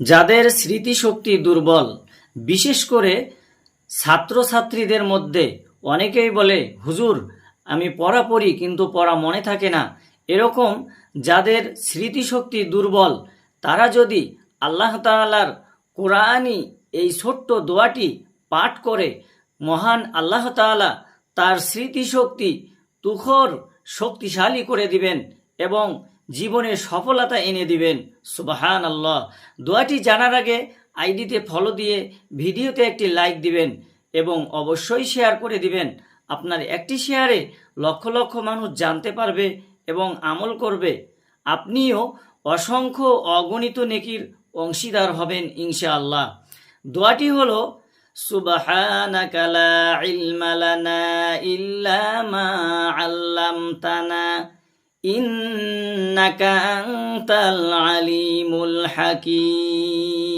যাদের স্মৃতিশক্তি দুর্বল, বিশেষ করে ছাত্রছাত্রীদের মধ্যে অনেকেই বলে, হুজুর, আমি পড়া পড়ি কিন্তু পড়া মনে থাকে না। এরকম যাদের স্মৃতিশক্তি দুর্বল, তারা যদি আল্লাহ তাআলার কোরআনই এই ছোট্ট দোয়াটি পাঠ করে, মহান আল্লাহ তাআলা তার স্মৃতিশক্তি তুখর শক্তিশালী করে দিবেন এবং জীবনে সফলতা এনে দিবেন। সুবাহান আল্লাহ দোয়াটি জানার আগে আইডিতে ফলো দিয়ে ভিডিওতে একটি লাইক দিবেন এবং অবশ্যই শেয়ার করে দিবেন। আপনার একটি শেয়ারে লক্ষ লক্ষ মানুষ জানতে পারবে এবং আমল করবে। আপনিও অসংখ্য অগণিত নেকির অংশীদার হবেন ইনশাআল্লাহ। দোয়াটি হলো, সুবহানাকা إنك أنت العليم الحكيم.